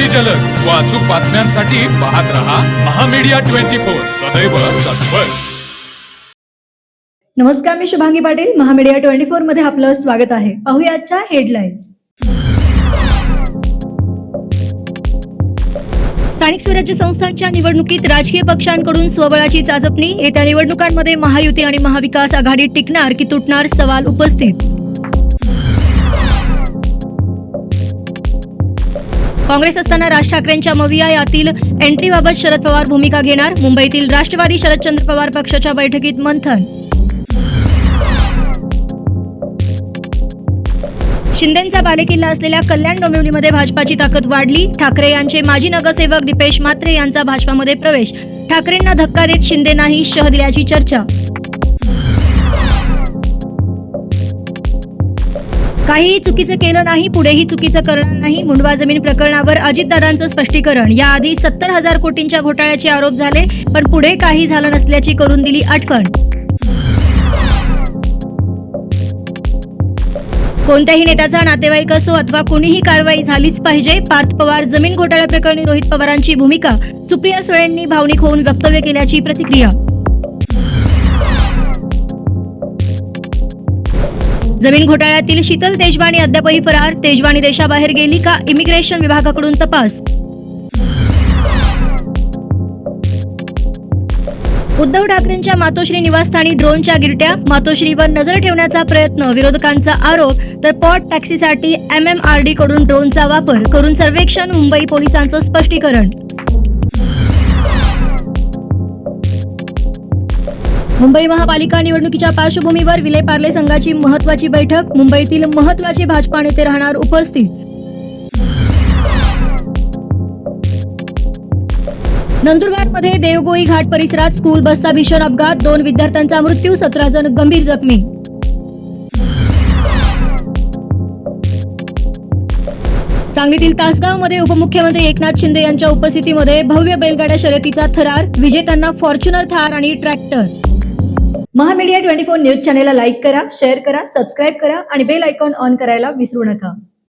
अति जलद. व अचूक बातम्यांसाठी पाहत रहा महामीडिया ट्वेंटी फोर. सदैव तत्पर. नमस्कार मी शुभांगी पाटील. महामीडिया ट्वेंटी फोरमध्ये आपलं स्वागत आहे. पाहूया आजच्या हेडलाईन्स स्थानिक स्वराज्य संस्थांच्या निवडणुकीत राजकीय पक्षांकडून स्वबळाची चाचपणी. येत्या निवडणुकांमध्ये महायुती आणि महाविकास आघाडी टिकणार की तुटणार सवाल उपस्थित. काँग्रेस असताना राज ठाकरेंच्या मविया यातील एंट्रीबाबत शरद पवार भूमिका घेणार. मुंबईतील राष्ट्रवादी शरदचंद्र पवार पक्षाच्या बैठकीत मंथन. शिंदेचा बालेकिल्ला असलेल्या कल्याण डोंबिवलीमध्ये भाजपाची ताकद वाढली. ठाकरे यांचे माजी नगरसेवक दीपेश मात्रे यांचा भाजपामध्ये प्रवेश. ठाकरेंना धक्का देत शिंदे नाही शह दिल्याची चर्चा. काहीही चुकीचं केलं नाही पुढेही चुकीचं करणार नाही. मुंडवा जमीन प्रकरणावर अजितदादांचं स्पष्टीकरण. याआधी सत्तर हजार कोटींच्या घोटाळ्याचे आरोप झाले पण पुढे काही झालं नसल्याची करून दिली आठवण. कोणत्याही नेत्याचा नातेवाईक असो अथवा कोणीही कारवाई झालीच पाहिजे पार्थ पवार जमीन घोटाळ्याप्रकरणी रोहित पवारांची भूमिका. सुप्रिया सुळेंनी भावनिक होऊन वक्तव्य केल्याची प्रतिक्रिया. जमीन घोटाळ्यातील शीतल तेजवाणी अद्यापही फरार. तेजवाणी देशाबाहेर गेली का? इमिग्रेशन विभागाकडून तपास. उद्धव ठाकरेंच्या मातोश्री निवासस्थानी ड्रोनच्या गिरट्या. मातोश्रीवर नजर ठेवण्याचा प्रयत्न विरोधकांचा आरोप. तर पॉट टॅक्सीसाठी एम एम आर डी कडून ड्रोनचा वापर करून सर्वेक्षण मुंबई पोलिसांचं स्पष्टीकरण. मुंबई महापालिका निवडणुकीच्या पार्श्वभूमीवर विलेपार्ले संघाची महत्वाची बैठक मुंबईतील महत्त्वाचे भाजपा नेते राहणार उपस्थित. नंदुरबारमध्ये देवगोई घाट परिसरात स्कूल बसचा भीषण अपघात दोन विद्यार्थ्यांचा मृत्यू सतरा जण गंभीर जखमी. सांगलीतील तासगावमध्ये उपमुख्यमंत्री एकनाथ शिंदे यांच्या उपस्थितीमध्ये भव्य बैलगाड्या शर्यतीचा थरार विजेत्यांना फॉर्च्युनर थार आणि tractor. Mahamedia twenty four news चॅनेलला लाईक करा शेअर करा सबस्क्राईब करा आणि बेल आयकॉन ऑन करायला विसरू नका.